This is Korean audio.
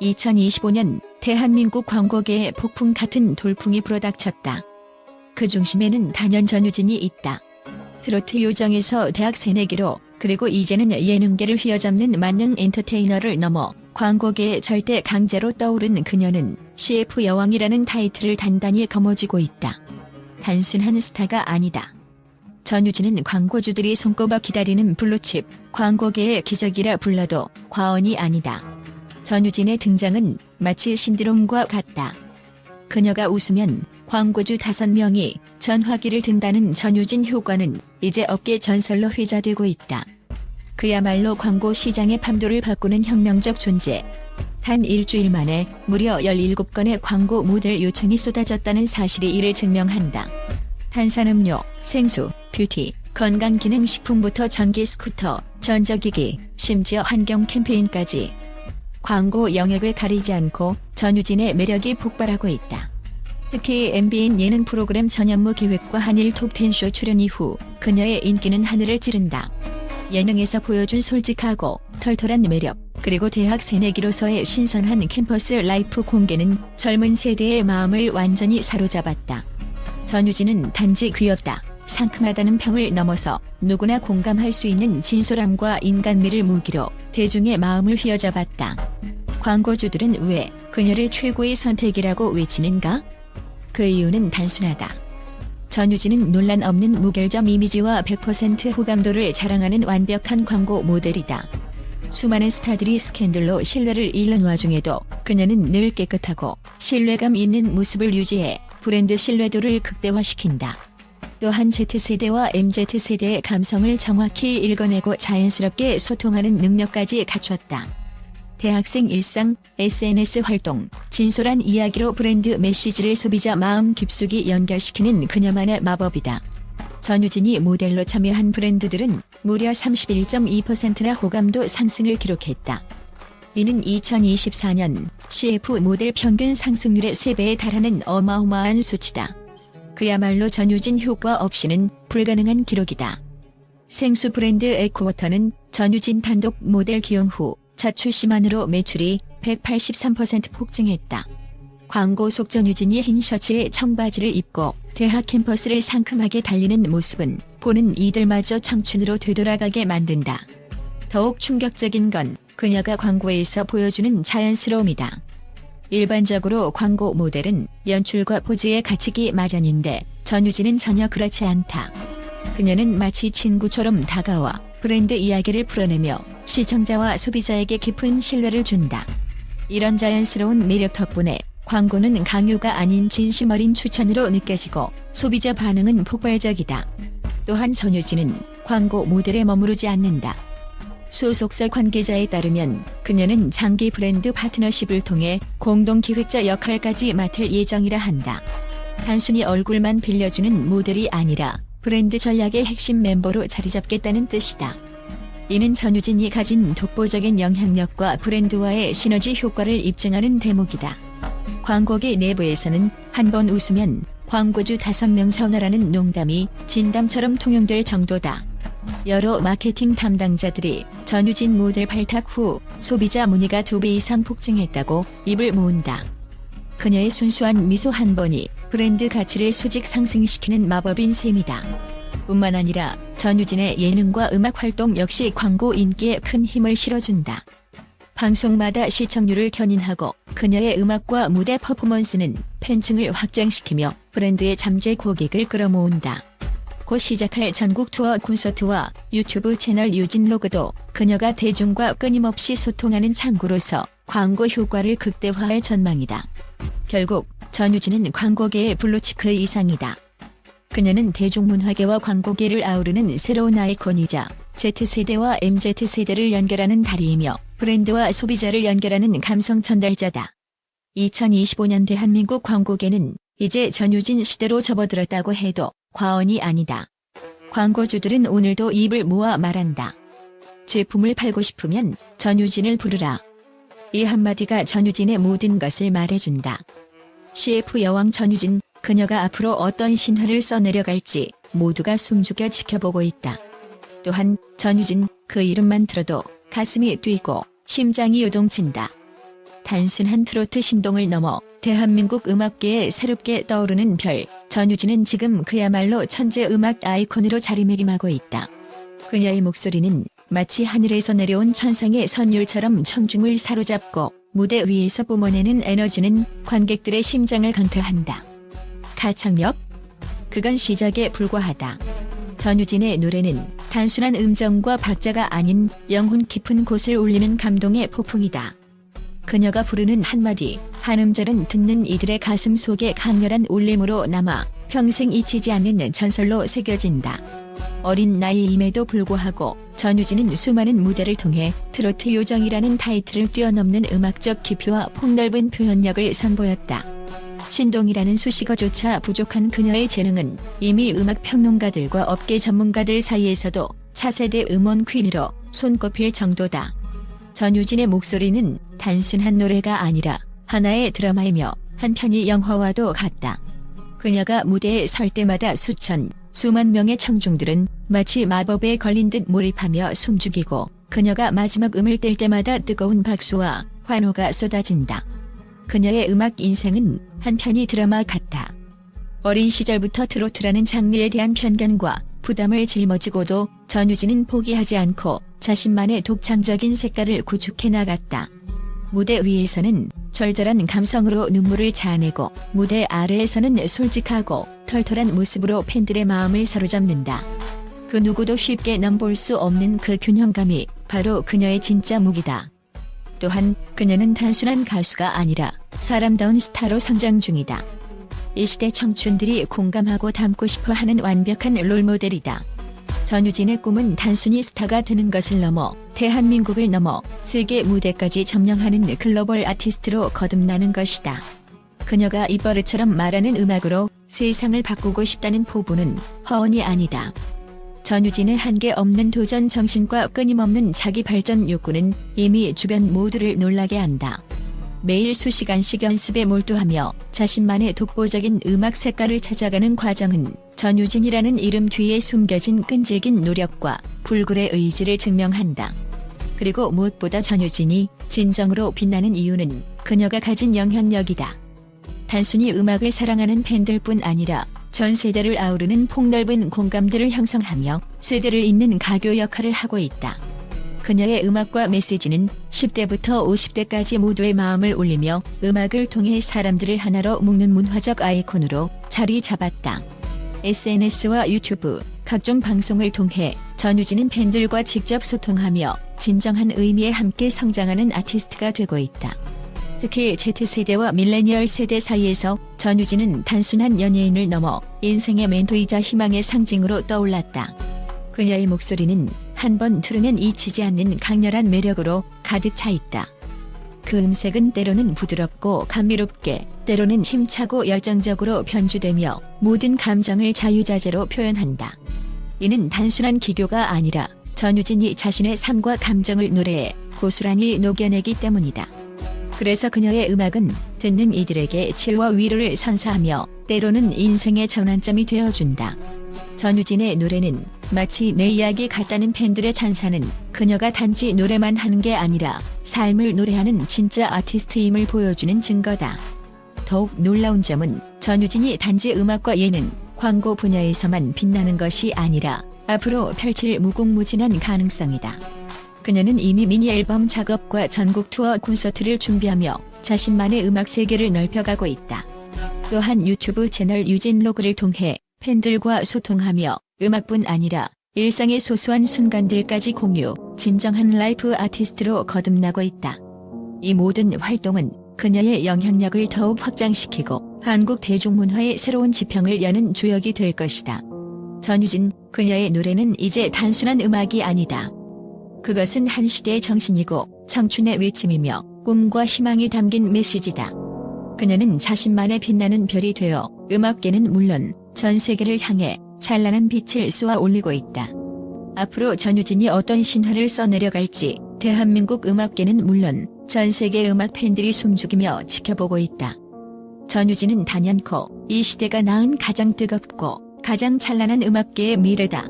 2025년 대한민국 광고계에 폭풍 같은 돌풍이 불어닥쳤다. 그 중심에는 단연 전유진이 있다. 트로트 요정에서 대학 새내기로 그리고 이제는 예능계를 휘어잡는 만능 엔터테이너를 넘어 광고계에 절대 강자로 떠오른 그녀는 CF 여왕이라는 타이틀을 단단히 거머쥐고 있다. 단순한 스타가 아니다. 전유진은 광고주들이 손꼽아 기다리는 블루칩, 광고계의 기적이라 불러도 과언이 아니다. 전유진의 등장은 마치 신드롬과 같다. 그녀가 웃으면 광고주 다섯 명이 전화기를 든다는 전유진 효과는 이제 업계 전설로 회자되고 있다. 그야말로 광고 시장의 판도를 바꾸는 혁명적 존재. 단 일주일 만에 무려 17건의 광고 모델 요청이 쏟아졌다는 사실이 이를 증명한다. 탄산음료, 생수, 뷰티, 건강기능식품부터 전기 스쿠터, 전자기기, 심지어 환경 캠페인까지 광고 영역을 가리지 않고 전유진의 매력이 폭발하고 있다. 특히 MBN 예능 프로그램 전현무 기획과 한일 톱10쇼 출연 이후 그녀의 인기는 하늘을 찌른다. 예능에서 보여준 솔직하고 털털한 매력, 그리고 대학 새내기로서의 신선한 캠퍼스 라이프 공개는 젊은 세대의 마음을 완전히 사로잡았다. 전유진은 단지 귀엽다, 상큼하다는 평을 넘어서 누구나 공감할 수 있는 진솔함과 인간미를 무기로 대중의 마음을 휘어잡았다. 광고주들은 왜 그녀를 최고의 선택이라고 외치는가? 그 이유는 단순하다. 전유진은 논란 없는 무결점 이미지와 100% 호감도를 자랑하는 완벽한 광고 모델이다. 수많은 스타들이 스캔들로 신뢰를 잃는 와중에도 그녀는 늘 깨끗하고 신뢰감 있는 모습을 유지해 브랜드 신뢰도를 극대화시킨다. 또한 Z세대와 MZ세대의 감성을 정확히 읽어내고 자연스럽게 소통하는 능력까지 갖췄다. 대학생 일상, SNS 활동, 진솔한 이야기로 브랜드 메시지를 소비자 마음 깊숙이 연결시키는 그녀만의 마법이다. 전유진이 모델로 참여한 브랜드들은 무려 31.2%나 호감도 상승을 기록했다. 이는 2024년 CF 모델 평균 상승률의 3배에 달하는 어마어마한 수치다. 그야말로 전유진 효과 없이는 불가능한 기록이다. 생수 브랜드 에코워터는 전유진 단독 모델 기용 후 첫 출시만으로 매출이 183% 폭증했다. 광고 속 전유진이 흰 셔츠에 청바지를 입고 대학 캠퍼스를 상큼하게 달리는 모습은 보는 이들마저 청춘으로 되돌아가게 만든다. 더욱 충격적인 건 그녀가 광고에서 보여주는 자연스러움이다. 일반적으로 광고 모델은 연출과 포즈에 갇히기 마련인데 전유진은 전혀 그렇지 않다. 그녀는 마치 친구처럼 다가와 브랜드 이야기를 풀어내며 시청자와 소비자에게 깊은 신뢰를 준다. 이런 자연스러운 매력 덕분에 광고는 강요가 아닌 진심 어린 추천으로 느껴지고 소비자 반응은 폭발적이다. 또한 전유진은 광고 모델에 머무르지 않는다. 소속사 관계자에 따르면 그녀는 장기 브랜드 파트너십을 통해 공동 기획자 역할까지 맡을 예정이라 한다. 단순히 얼굴만 빌려주는 모델이 아니라 브랜드 전략의 핵심 멤버로 자리 잡겠다는 뜻이다. 이는 전유진이 가진 독보적인 영향력과 브랜드와의 시너지 효과를 입증하는 대목이다. 광고계 내부에서는 한 번 웃으면 광고주 5명 전화라는 농담이 진담처럼 통용될 정도다. 여러 마케팅 담당자들이 전유진 모델 발탁 후 소비자 문의가 두 배 이상 폭증했다고 입을 모은다. 그녀의 순수한 미소 한 번이 브랜드 가치를 수직 상승시키는 마법인 셈이다. 뿐만 아니라 전유진의 예능과 음악 활동 역시 광고 인기에 큰 힘을 실어준다. 방송마다 시청률을 견인하고 그녀의 음악과 무대 퍼포먼스는 팬층을 확장시키며 브랜드의 잠재 고객을 끌어모은다. 곧 시작할 전국 투어 콘서트와 유튜브 채널 유진 로그도 그녀가 대중과 끊임없이 소통하는 창구로서 광고 효과를 극대화할 전망이다. 결국 전유진은 광고계의 블루치크 이상이다. 그녀는 대중문화계와 광고계를 아우르는 새로운 아이콘이자 Z세대와 MZ세대를 연결하는 다리이며 브랜드와 소비자를 연결하는 감성 전달자다. 2025년 대한민국 광고계는 이제 전유진 시대로 접어들었다고 해도 과언이 아니다. 광고주들은 오늘도 입을 모아 말한다. 제품을 팔고 싶으면 전유진을 부르라. 이 한마디가 전유진의 모든 것을 말해준다. CF 여왕 전유진, 그녀가 앞으로 어떤 신화를 써내려갈지 모두가 숨죽여 지켜보고 있다. 또한 전유진 그 이름만 들어도 가슴이 뛰고 심장이 요동친다. 단순한 트로트 신동을 넘어 대한민국 음악계에 새롭게 떠오르는 별, 전유진은 지금 그야말로 천재 음악 아이콘으로 자리매김하고 있다. 그녀의 목소리는 마치 하늘에서 내려온 천상의 선율처럼 청중을 사로잡고 무대 위에서 뿜어내는 에너지는 관객들의 심장을 강타한다. 가창력? 그건 시작에 불과하다. 전유진의 노래는 단순한 음정과 박자가 아닌 영혼 깊은 곳을 울리는 감동의 폭풍이다. 그녀가 부르는 한마디, 한 음절은 듣는 이들의 가슴 속에 강렬한 울림으로 남아 평생 잊히지 않는 전설로 새겨진다. 어린 나이임에도 불구하고 전유진은 수많은 무대를 통해 트로트 요정이라는 타이틀을 뛰어넘는 음악적 깊이와 폭넓은 표현력을 선보였다. 신동이라는 수식어조차 부족한 그녀의 재능은 이미 음악 평론가들과 업계 전문가들 사이에서도 차세대 음원 퀸으로 손꼽힐 정도다. 전유진의 목소리는 단순한 노래가 아니라 하나의 드라마이며 한편이 영화와도 같다. 그녀가 무대에 설 때마다 수천, 수만 명의 청중들은 마치 마법에 걸린 듯 몰입하며 숨죽이고 그녀가 마지막 음을 뗄 때마다 뜨거운 박수와 환호가 쏟아진다. 그녀의 음악 인생은 한편이 드라마 같다. 어린 시절부터 트로트라는 장르에 대한 편견과 부담을 짊어지고도 전유진은 포기하지 않고 자신만의 독창적인 색깔을 구축해 나갔다. 무대 위에서는 절절한 감성으로 눈물을 자아내고 무대 아래에서는 솔직하고 털털한 모습으로 팬들의 마음을 사로잡는다. 그 누구도 쉽게 넘볼 수 없는 그 균형감이 바로 그녀의 진짜 무기다. 또한 그녀는 단순한 가수가 아니라 사람다운 스타로 성장 중이다. 이 시대 청춘들이 공감하고 닮고 싶어 하는 완벽한 롤모델이다. 전유진의 꿈은 단순히 스타가 되는 것을 넘어 대한민국을 넘어 세계 무대까지 점령하는 글로벌 아티스트로 거듭나는 것이다. 그녀가 이버릇처럼 말하는 음악으로 세상을 바꾸고 싶다는 포부는 허언이 아니다. 전유진의 한계 없는 도전 정신과 끊임없는 자기 발전 욕구는 이미 주변 모두를 놀라게 한다. 매일 수시간씩 연습에 몰두하며 자신만의 독보적인 음악 색깔을 찾아가는 과정은 전유진이라는 이름 뒤에 숨겨진 끈질긴 노력과 불굴의 의지를 증명한다. 그리고 무엇보다 전유진이 진정으로 빛나는 이유는 그녀가 가진 영향력이다. 단순히 음악을 사랑하는 팬들뿐 아니라 전 세대를 아우르는 폭넓은 공감대를 형성하며 세대를 잇는 가교 역할을 하고 있다. 그녀의 음악과 메시지는 10대부터 50대까지 모두의 마음을 울리며 음악을 통해 사람들을 하나로 묶는 문화적 아이콘으로 자리 잡았다. SNS와 유튜브, 각종 방송을 통해 전유진은 팬들과 직접 소통하며 진정한 의미에 함께 성장하는 아티스트가 되고 있다. 특히 Z세대와 밀레니얼 세대 사이에서 전유진은 단순한 연예인을 넘어 인생의 멘토이자 희망의 상징으로 떠올랐다. 그녀의 목소리는 한 번 들으면 잊히지 않는 강렬한 매력으로 가득 차 있다. 그 음색은 때로는 부드럽고 감미롭게, 때로는 힘차고 열정적으로 변주되며 모든 감정을 자유자재로 표현한다. 이는 단순한 기교가 아니라 전유진이 자신의 삶과 감정을 노래에 고스란히 녹여내기 때문이다. 그래서 그녀의 음악은 듣는 이들에게 치유와 위로를 선사하며 때로는 인생의 전환점이 되어준다. 전유진의 노래는 마치 내 이야기 같다는 팬들의 찬사는 그녀가 단지 노래만 하는 게 아니라 삶을 노래하는 진짜 아티스트임을 보여주는 증거다. 더욱 놀라운 점은 전유진이 단지 음악과 예능, 광고 분야에서만 빛나는 것이 아니라 앞으로 펼칠 무궁무진한 가능성이다. 그녀는 이미 미니 앨범 작업과 전국 투어 콘서트를 준비하며 자신만의 음악 세계를 넓혀가고 있다. 또한 유튜브 채널 유진 로그를 통해 팬들과 소통하며 음악뿐 아니라 일상의 소소한 순간들까지 공유, 진정한 라이프 아티스트로 거듭나고 있다. 이 모든 활동은 그녀의 영향력을 더욱 확장시키고 한국 대중문화의 새로운 지평을 여는 주역이 될 것이다. 전유진, 그녀의 노래는 이제 단순한 음악이 아니다. 그것은 한 시대의 정신이고 청춘의 외침이며 꿈과 희망이 담긴 메시지다. 그녀는 자신만의 빛나는 별이 되어 음악계는 물론 전 세계를 향해 찬란한 빛을 쏘아 올리고 있다. 앞으로 전유진이 어떤 신화를 써내려갈지 대한민국 음악계는 물론 전 세계 음악 팬들이 숨죽이며 지켜보고 있다. 전유진은 단연코 이 시대가 낳은 가장 뜨겁고 가장 찬란한 음악계의 미래다.